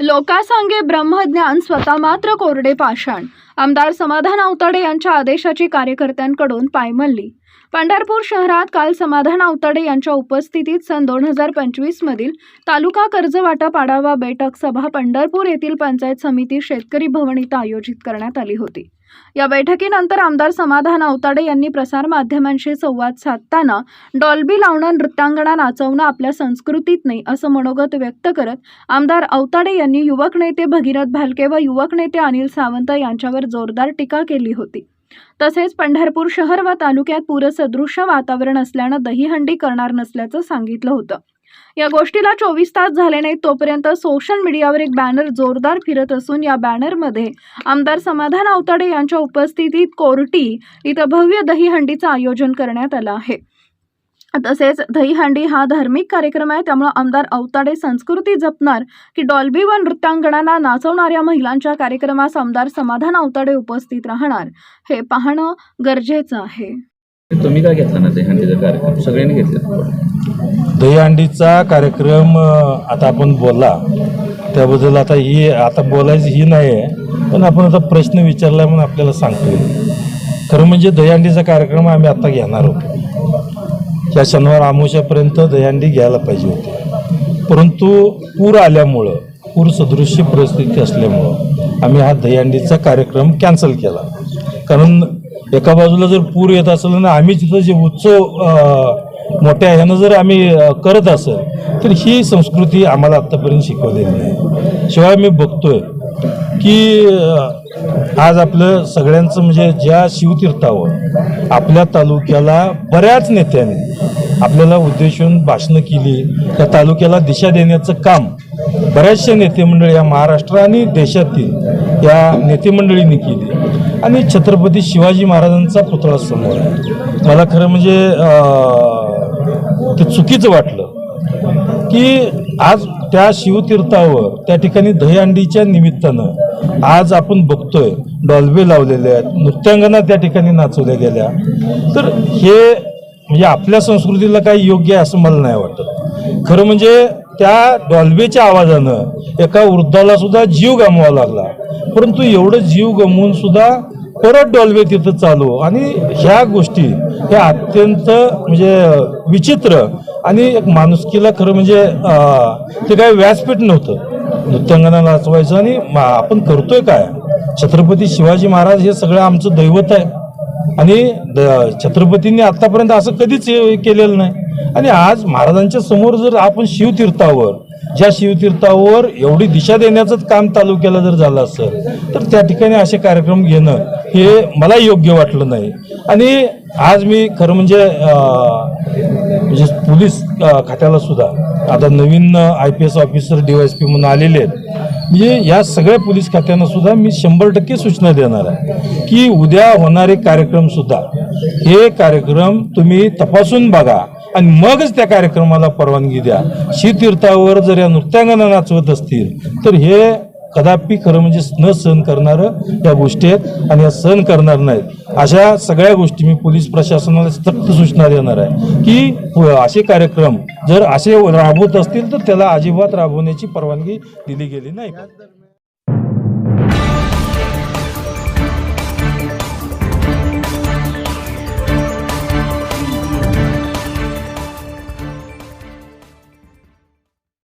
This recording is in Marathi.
लोकासांगे ब्रह्मज्ञान स्वतः मात्र कोरडे पाषाण. आमदार समाधान आवताडे यांच्या आदेशाची कार्यकर्त्यांकडून पायमल्ली. पंढरपूर शहरात काल समाधान आवताडे यांच्या उपस्थितीत सन दोन हजार पंचवीस मधील तालुका कर्ज वाटप आढावा बैठक सभा पंढरपूर येथील पंचायत समिती शेतकरी भवन इथं आयोजित करण्यात आली होती. या बैठकीनंतर आमदार समाधान अवताडे यांनी प्रसारमाध्यमांशी संवाद साधताना डॉल्बी लावणं नृत्यांगणा नाचवणं आपल्या संस्कृतीत नाही असं मनोगत व्यक्त करत आमदार अवताडे यांनी युवक नेते भगीरथ भालके व युवक नेते अनिल सावंत यांच्यावर जोरदार टीका केली होती. तसेच पंढरपूर शहर व तालुक्यात पूरसदृश्य वातावरण असल्यानं दहीहंडी करणार नसल्याचं सांगितलं होतं. या गोष्टीला चोवीस तास झाले नाही तोपर्यंत सोशल मीडियावर एक बॅनर जोरदार फिरत असून या बॅनरमध्ये आमदार समाधान आवताडे यांच्या उपस्थितीत कोर्टी इथं भव्य दहीहंडीचं आयोजन करण्यात आलं आहे. तसेच दहीहंडी हा धार्मिक कार्यक्रम आहे त्यामुळे आमदार अवताडे संस्कृती जपणार की डॉल्बी व नृत्यांगणांना नाचवणाऱ्या महिलांच्या कार्यक्रमास आमदार समाधान अवताडे उपस्थित राहणार. हे पाहणं गरजेचं आहे. तुम्ही काय घेतला ना कार्यक्रम? सगळ्यांनी घेतला. दहीहंडीचा कार्यक्रम आता आपण बोलला. त्याबद्दल आता ही आता बोलायची ही नाही आहे पण आपण आता प्रश्न विचारला म्हणून आपल्याला सांगतो. खरं म्हणजे दहीहंडीचा कार्यक्रम आम्ही आता घेणार होतो. या शनिवार आमोशापर्यंत दहीहंडी घ्यायला पाहिजे होती. परंतु पूर आल्यामुळं पूर सदृश्य परिस्थिती असल्यामुळं आम्ही हा दहीहंडीचा कार्यक्रम कॅन्सल केला. कारण एका बाजूला जर पूर येत असेल ना आम्ही तिथं जे उत्सव मोठ्या ह्यानं जर आम्ही करत असेल तर ही संस्कृती आम्हाला आत्तापर्यंत शिकवलेली नाही. शिवाय मी बघतोय की आज आपलं सगळ्यांचं म्हणजे ज्या शिवतीर्थावर आपल्या तालुक्याला बऱ्याच नेत्यांनी आपल्याला उद्देशून भाषणं केली त्या तालुक्याला दिशा देण्याचं काम बऱ्याचशा नेतेमंडळी या महाराष्ट्र आणि देशातील या नेतेमंडळींनी केली. आणि छत्रपती शिवाजी महाराजांचा पुतळा समोर आहे. मला खरं म्हणजे ते चुकीचं वाटलं. की आज त्या शिवतीर्थावर त्या ठिकाणी दहीहंडीच्या निमित्तानं आज आपण बघतोय डॉल्बे लावलेले आहेत नृत्यांगना त्या ठिकाणी नाचवल्या गेल्या. तर हे म्हणजे आपल्या संस्कृतीला काही योग्य आहे असं मला नाही वाटत. खरं म्हणजे त्या डॉल्बेच्या आवाजानं एका वृद्धाला सुद्धा जीव गमवावा लागला. परंतु एवढं जीव गमवून सुद्धा परत डॉलवे तिथं चालू. आणि ह्या गोष्टी ह्या अत्यंत म्हणजे विचित्र आणि एक माणुसकीला खरं म्हणजे ते काय व्यासपीठ नव्हतं. नृत्यांगना नाचवायचं आणि मा- आपण करतोय काय? छत्रपती शिवाजी महाराज हे सगळं आमचं दैवत आहे. आणि द- छत्रपतींनी आतापर्यंत असं कधीच हे केलेलं नाही. आणि आज महाराजांच्या समोर जर आपण शिवतीर्थावर ज्या शिवतीर्थावर एवढी दिशा देण्याचंच काम तालुक्याला जर झालं असेल तर त्या ठिकाणी असे कार्यक्रम घेणं हे मला योग्य वाटलं नाही. आणि आज मी खरं म्हणजे म्हणजे पोलीस खात्याला सुद्धा आता नवीन I P S officer D Y S P म्हणून आलेले आहेत म्हणजे या सगळ्या पोलीस खात्यांना सुद्धा मी शंभर टक्के सूचना देणार आहे की उद्या होणारे कार्यक्रम सुद्धा हे कार्यक्रम तुम्ही तपासून बघा. आणि मगच त्या कार्यक्रमाला परवानगी द्या. शीतीर्थावर जर या नृत्यांगना नाचवत असतील तर हे कदापि खरं म्हणजे न सहन करणारं या गोष्टी आहेत आणि या सहन करणार नाहीत. अशा सगळ्या गोष्टी मी पोलीस प्रशासनाला सक्त सूचना देणार आहे की असे कार्यक्रम जर असे राबवत असतील तर त्याला अजिबात राबवण्याची परवानगी दिली गेली नाही.